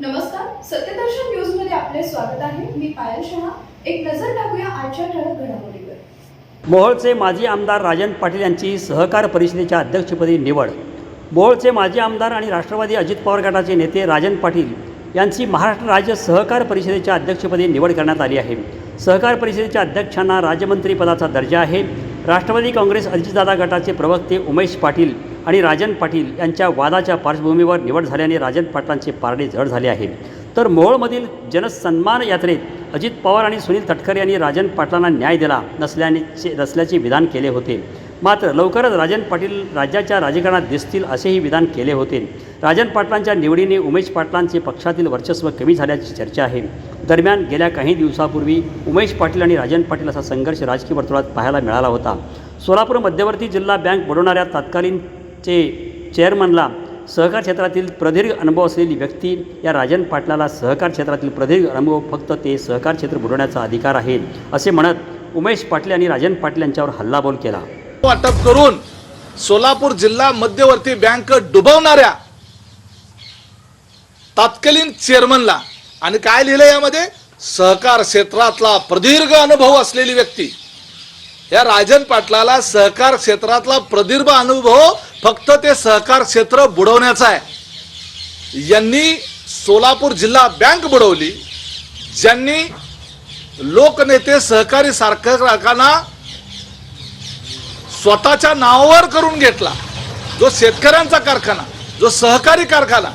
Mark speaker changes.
Speaker 1: नमस्कार सत्यदर्शन न्यूजमध्ये आपले स्वागत आहे. मी पायल शहा. एक नजर टाकूया आजच्या ठळक घडामोडीवर.
Speaker 2: मोहोळचे माजी आमदार राजन पाटील यांची सहकार परिषदेच्या अध्यक्षपदी निवड. मोहोळचे माजी आमदार आणि राष्ट्रवादी अजित पवार गटाचे नेते राजन पाटील यांची महाराष्ट्र राज्य सहकार परिषदेच्या अध्यक्षपदी निवड करण्यात आली आहे. सहकार परिषदेच्या अध्यक्षांना राज्यमंत्रीपदाचा दर्जा आहे. राष्ट्रवादी काँग्रेस अजितदादा गटाचे प्रवक्ते उमेश पाटील आणि राजन पाटील यांच्या वादाच्या पार्श्वभूमीवर निवड झाल्याने राजन पाटलांचे पारडे जड झाले आहे तर मोहोळमधील जनसन्मान यात्रेत अजित पवार आणि सुनील तटकरे यांनी राजन पाटलांना न्याय दिला नसल्याने नसल्याचे विधान केले होते. मात्र लवकरच राजन पाटील राज्याच्या राजकारणात दिसतील असेही विधान केले होते. राजन पाटलांच्या निवडीने उमेश पाटलांचे पक्षातील वर्चस्व कमी झाल्याची चर्चा आहे. दरम्यान गेल्या काही दिवसापूर्वी उमेश पाटील आणि राजन पाटील असा संघर्ष राजकीय वर्तुळात पाहायला मिळाला होता. सोलापूर मध्यवर्ती जिल्हा बँक बुडवणाऱ्या चे चेअरमनला सहकार क्षेत्रातील प्रदीर्घ अनुभव असलेली व्यक्ती या राजन पाटलाला सहकार क्षेत्रातील प्रदीर्घ अनुभव फक्त ते सहकार क्षेत्र बुडवण्याचा अधिकार आहे असे म्हणत उमेश पाटले आणि राजन पाटील यांच्यावर हल्लाबोल केला.
Speaker 3: वाटप करून सोलापूर जिल्हा मध्यवर्ती बँक डुबवणाऱ्या तत्कालीन चेअरमनला आणि काय लिहिलं यामध्ये? सहकार क्षेत्रातला प्रदीर्घ अनुभव असलेली व्यक्ती. या राजन पाटलाला सहकार क्षेत्रातला प्रदीर्घ अनुभव फक्त ते सहकार क्षेत्र बुडवण्याचं आहे. यांनी सोलापूर जिल्हा बँक बुडवली ज्यांनी लोकनेते सहकारी सारखा स्वतःच्या नावावर करून घेतला. जो शेतकऱ्यांचा कारखाना जो सहकारी कारखाना